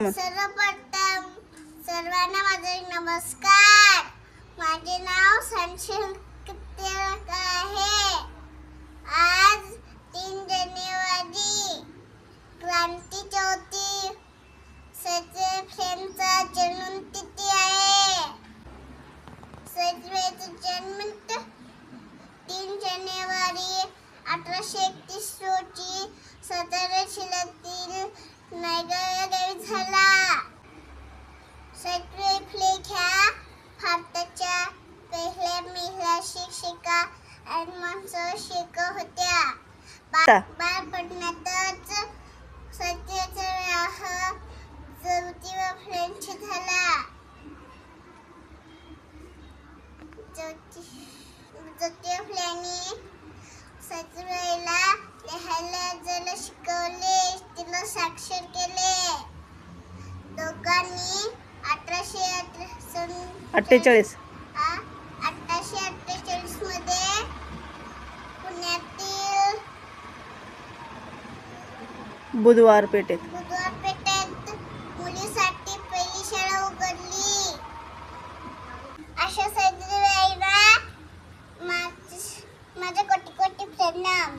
सर्वप्रथम सर्वांना माझे नमस्कार. माझे नाव संशय आहे. आज तीन जानेवारी क्रांती चौथी सचिव फ्रेंडचा जन्मतिथी आहे. सचिवाचा जन्म तीन जानेवारी अठराशे एकतीस रोजी सतरा जिल्ह्यातील नायगाव फ्लेक ह्या भारताच्या पहिल्या महिला शिक्षिका आणि माणसं शिक्षक होत्या. बालपणातच सत्याचा विवाह ज्योती व फ्रेंच झाला. ज्योती ज्योती फ्लॅनी सचिवाईला लिहायला जल शिकवले तिला साक्षर केले. दोघांनी अठराशे अठ्ठेचाळीस. अठराशे अठ्ठेचाळीसमध्ये पुण्यातील बुधवार पेठेत. बुधवार पेठेत मुलीसाठी पहिली शाळा उघडली. अशा सैद्रीबाईला माझे माझे कोटी कोटी प्रणाम.